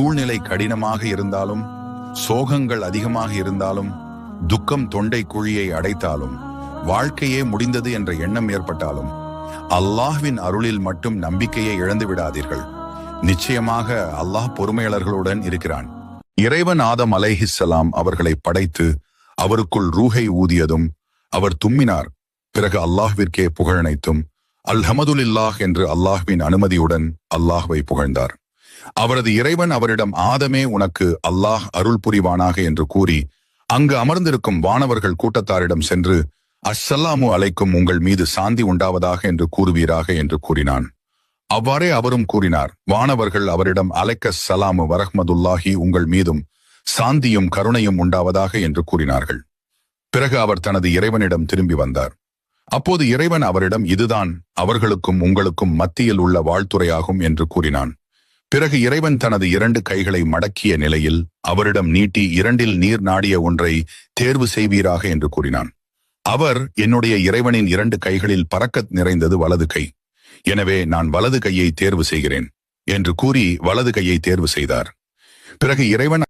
சூழ்நிலை கடினமாக இருந்தாலும் சோகங்கள் அதிகமாக இருந்தாலும் துக்கம் தொண்டை குழியை அடைத்தாலும் வாழ்க்கையே முடிந்தது என்ற எண்ணம் ஏற்பட்டாலும் அல்லாஹ்வின் அருளில் மட்டும் நம்பிக்கையை இழந்து விடாதீர்கள். நிச்சயமாக அல்லாஹ் பொறுமையாளர்களுடன் இருக்கிறான். இறைவன் ஆதம் அலைஹிஸ்ஸலாம் அவர்களை படைத்து அவருக்குள் ரூஹை ஊதியதும் அவர் தும்மினார். பிறகு அல்லாஹ்விற்கே புகழனைத்தும் அல்ஹமதுல்லாஹ் என்று அல்லாஹ்வின் அனுமதியுடன் அல்லாஹ்வை புகழ்ந்தார். அவரது இறைவன் அவரிடம் ஆதமே உனக்கு அல்லாஹ் அருள் புரிவானாக என்று கூறி அங்கு அமர்ந்திருக்கும் வானவர்கள் கூட்டத்தாரிடம் சென்று அஸ்ஸல்லாமு அலைக்கும் உங்கள் மீது சாந்தி உண்டாவதாக என்று கூறுவீராக என்று கூறினான். அவ்வாறே அவரும் கூறினார் வானவர்கள் அவரிடம் அலைக்க சலாமு வரஹ்மதுல்லாஹி உங்கள் மீதும் சாந்தியும் கருணையும் உண்டாவதாக என்று கூறினார்கள். பிறகு அவர் தனது இறைவனிடம் திரும்பி வந்தார். அப்போது இறைவன் அவரிடம் இதுதான் அவர்களுக்கும் உங்களுக்கும் மத்தியில் உள்ள வாழ்த்துறையாகும் என்று கூறினான். பிறகு இறைவன் தனது இரண்டு கைகளை மடக்கிய நிலையில் அவரிடம் நீட்டி இரண்டில் நீர் நாடிய ஒன்றை தேர்வு செய்வீராக என்று கூறினான். அவர் என்னுடைய இறைவனின் இரண்டு கைகளில் பறக்கத் நிறைந்தது வலது கை. எனவே நான் வலது கையை தேர்வு செய்கிறேன் என்று கூறி வலது கையை தேர்வு செய்தார். பிறகு இறைவன்